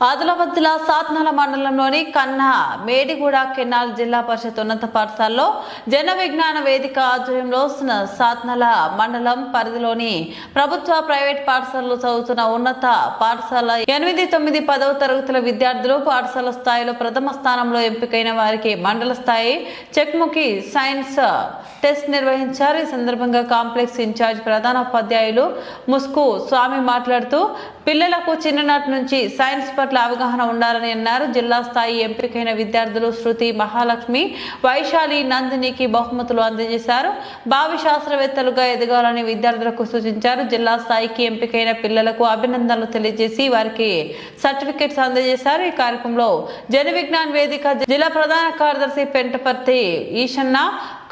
ఆదిలాబాద్ జిల్లా సాత్నాల మండలంలోని కన్నా మేడిగూడ కెనాల్ జిల్లా పరిషత్ ఉన్నత పాఠశాలలో జన విజ్ఞాన వేదిక ఆధ్వర్యంలో స- సాత్నాల మండలం పరిధిలోని ప్రభుత్వ ప్రైవేట్ పాఠశాలలో చదువుతున్న ఉన్నత పాఠశాల ఎనిమిది తొమ్మిది పదవ తరగతుల విద్యార్థులు పాఠశాల స్థాయిలో ప్రథమ స్థానంలో ఎంపికైన వారికి మండల స్థాయి చెక్ముఖి సైన్స్ టెస్ట్ నిర్వహించారు. ఈ సందర్భంగా కాంప్లెక్స్ ఇన్ఛార్జ్ ప్రధాన ఉపాధ్యాయులు ముస్కు స్వామి మాట్లాడుతూ పిల్లలకు చిన్ననాటి నుంచి సైన్స్ పట్ల అవగాహన ఉండాలని అన్నారు. జిల్లా స్థాయి ఎంపికైన విద్యార్థులు శృతి మహాలక్ష్మి వైశాలి నందినికి బహుమతులు అందజేశారు. భావి శాస్త్రవేత్తలుగా ఎదగాలని విద్యార్థులకు సూచించారు. జిల్లా స్థాయికి ఎంపికైన పిల్లలకు అభినందనలు తెలియజేసి వారికి సర్టిఫికెట్స్ అందజేశారు. ఈ కార్యక్రమంలో జన విజ్ఞాన్ వేదిక జిల్లా ప్రధాన కార్యదర్శి పెంటపర్తి ఈశన్న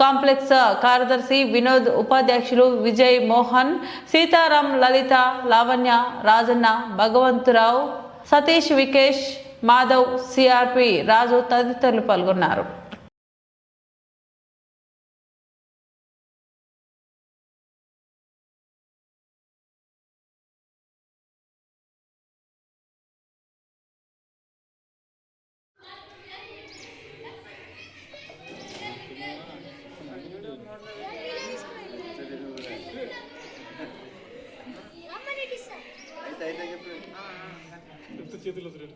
కాంప్లెక్స్ కార్యదర్శి వినోద్ ఉపాధ్యక్షులు విజయ్ మోహన్ సీతారాం లలిత లావణ్య రాజన్న భగవంతురావు సతీష్ వికేష్ మాధవ్ సిఆర్పి రాజు తదితరులు పాల్గొన్నారు. అయితే అయితే Esto es de.